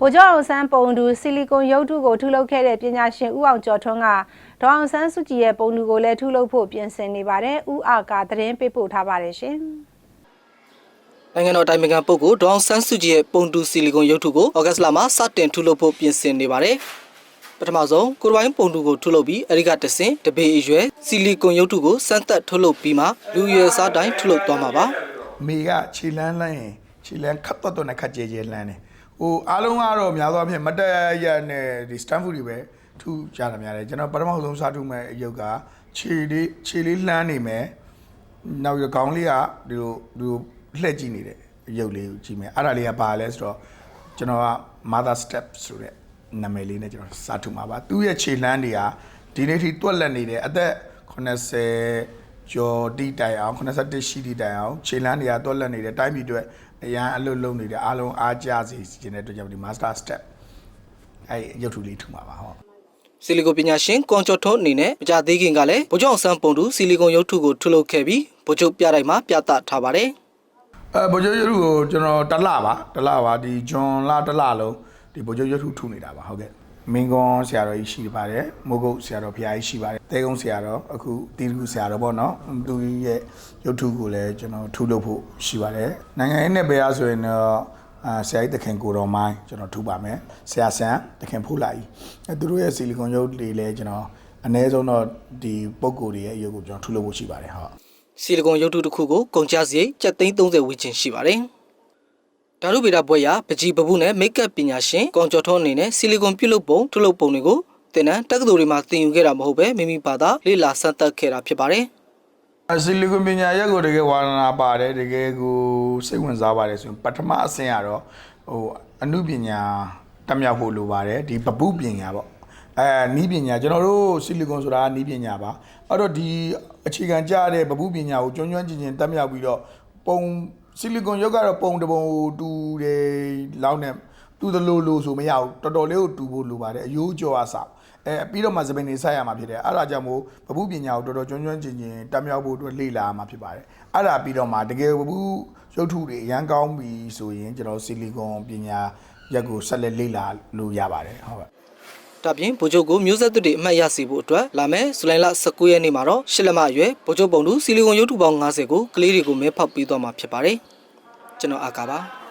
ဗိုလ်ချုပ်အောင်ဆန်းပုံတူဆီလီကွန်ရုပ်တုကိုထုလုပ်ခဲ့တဲ့ပညာရှင်ဦးအောင်ကျော်ထွန်းကဒေါအောင်ဆန်းစုကြည်ရဲ့ပုံတူကိုလည်းထုလုပ်ဖို့ပြင်ဆင်နေပါတယ်။ဦးအာကသတင်းပေးပို့ထားပါတယ်ရှင်။နိုင်ငံတော်တိုင်ပင်ခံပုဂ္ဂိုလ်ဒေါအောင်ဆန်းစုကြည်ရဲ့ပုံတူဆီလီကွန်ရုပ်ထုကိုဩဂတ်စ်လမှာစတင်ထုလုပ်ဖို့ပြင်ဆင်နေပါတယ်။ပထမဆုံးကိုရိုင်းပုံတူကိုထုလုပ်ပြီးအဲဒီကတဆင့်တပေအရွယ်ဆီလီကွန်ရုပ်ထုကိုစမ်းသပ်ထုလုပ်ပြီးမှလူရွယ်စားတိုင်းထုလုပ်သွားမှာပါမေကခြေလန်းလန်းရင်ခြေလန်းခတ်တော့တော့နဲ့ခတ်ကြဲကြဲလန်းတယ် ဟိုအားလုံးကတော့များသောအားဖြင့်မတက်ရနဲ့ဒီစတန်ဖူတွေပဲထူကြတာများတယ်ကျွန်တော်ပထမဆုံးစားထုမဲ့အယုတ်ကခြေလေးခြေလေးလှမ်းနေမယ်နောက်ရခေါင်းလေးကဒီလိုဒီလိုလှည့်ကြည့်နေတယ်အယုတ်လေးကိုကြည့်မယ်အဲ့ဒါလေးကပါလဲဆိုတော့ကျွန်တော်က mother step ဆိုတဲ့နာမည်လေးနဲ့ကျွန်တော်စားထုမှာပါသူ့ရဲ့ခြေလှမ်းတွေကဒီနေ့ထိတွက်လက်နေတယ်အသက်80 ကျော်တိတိုင်အောင်81ရှိတိတိုင်အောင်ခြေလန်းတွေကတွက်လက်နေတယ်တိုင်းပြည်အတွက်အရန်အလုပ်လုပ်နေတယ်အားလုံးအားကြစေခြင်းတဲ့အတွက်ကြောင့်ဒီ master step အဲ့ရုပ်ထုလေးထူမှာပါဟုတ်။ဆီလီကွန်ပညာရှင်ကွန်ကျော်ထွန်းအနေနဲ့မကြသေးခင်ကလည်းဗိုလ်ချုပ်အောင်ဆန်းပုံတူဆီလီကွန်ရုပ်ထုကိုထုလုပ်ခဲ့ပြီးဗိုလ်ချုပ်ပြတိုင်းမှာပြသထားပါတယ်။အဲဗိုလ်ချုပ်ရုပ်ထုကိုကျွန်တော်တစ်လပါတစ်လပါဒီဂျွန်လတစ်လလုံးဒီဗိုလ်ချုပ်ရုပ်ထုထူနေတာပါဟုတ်ကဲ့ မင်းကွန်ဆရာတော်ကြီးရှိပါတယ်မိုးကုတ်ဆရာတော်ဘုရားကြီးရှိပါတယ်တဲကုန်းဆရာတော်အခုတီးကူဆရာတော်ပေါ့နော်သူရဲ့ရုပ်ထုကိုလည်းကျွန်တော်ထူလုပ်ဖို့ရှိပါတယ်နိုင်ငံရေးနဲ့ဘယ်အားဆိုရင်တော့အာဆရာကြီးတခင်ကိုတော်မိုင်းကျွန်တော်ထူပါမယ်ဆရာဆန်တခင်ဖိုးလာကြီးအဲသူတို့ရဲ့ဆီလီကွန်ရုပ်တွေလည်းကျွန်တော်အနည်းဆုံးတော့ဒီပုံကိုယ်တွေရဲ့ရုပ်ကိုကျွန်တော်ထူလုပ်ဖို့ရှိပါတယ်ဟုတ်ဆီလီကွန်ရုပ်တုတစ်ခုကိုကုန်ကျစရိတ်ကျပ်သိန်း30ဝန်းကျင်ရှိပါတယ်။ ဓာတုဗေဒဘွဲ့ရပကြီးပပုနဲ့မိတ်ကပ်ပညာရှင်ကောင်ကျော်ထွန်းအနေနဲ့ဆီလီကွန်ပြုလုပ်ပုံထုလုပ်ပုံတွေကိုတင်နန်းတက္ကသိုလ်တွေမှာသင်ယူခဲ့တာမဟုတ်ပဲမိမိဘာသာလေ့လာစမ်းသပ်ခဲ့တာဖြစ်ပါတယ်အစီလီကွန်ပညာရက်ကိုတကယ်ဝါသနာပါတယ်တကယ်ကိုစိတ်ဝင်စားပါတယ်ဆိုရင်ပထမအဆင့်ကတော့ဟိုအမှုပညာတက်မြောက်ဖို့လိုပါတယ်ဒီပပုပညာပေါ့အဲနီးပညာကျွန်တော်တို့ဆီလီကွန်ဆိုတာကနီးပညာပါအဲ့တော့ဒီအခြေခံကြတဲ့ပပုပညာကိုကျွမ်းကျွမ်းကျင်ကျင်တက်မြောက်ပြီးတော့ပုံ ဆီလီကွန်ရုပ်ကတော့ပုံတစ်ပုံတူတယ်လောက်နဲ့တူသလိုလိုဆိုမရဘူးတော်တော်လေးကိုတူဖို့လိုပါတယ်အယိုးကျော်အစားအဲပြီးတော့မှသပင်နေဆက်ရမှာဖြစ်တယ်အဲ့ဒါကြောင့်မို့ပပုပညာကိုတော်တော်ကျွမ်းကျွမ်းကျင်ကျင်တက်မြောက်ဖို့အတွက်လေ့လာရမှာဖြစ်ပါတယ်အဲ့ဒါပြီးတော့မှတကယ်ပပုရုပ်ထုတွေအရန်ကောင်းပြီဆိုရင်ကျွန်တော်ဆီလီကွန်ပညာရက်ကိုဆက်လက်လေ့လာလို့ရပါတယ်ဟုတ်ကဲ့။ ဒါပြင်ဗိုလ်ချုပ်ကိုမျိုးဆက်သစ်တွေအမှတ်ရစေဖို့အတွက်လာမယ့်ဇူလိုင်လ19ရက်နေ့မှာတော့ရှစ်လက်မအရွယ်ဗိုလ်ချုပ်ပုံတူဆီလီကွန်ရုပ်တုပေါင်း90ကိုကလေးတွေကိုမဲဖောက်ပေးသွားမှာဖြစ်ပါတယ်။ကျွန်တော်အာကာပါ။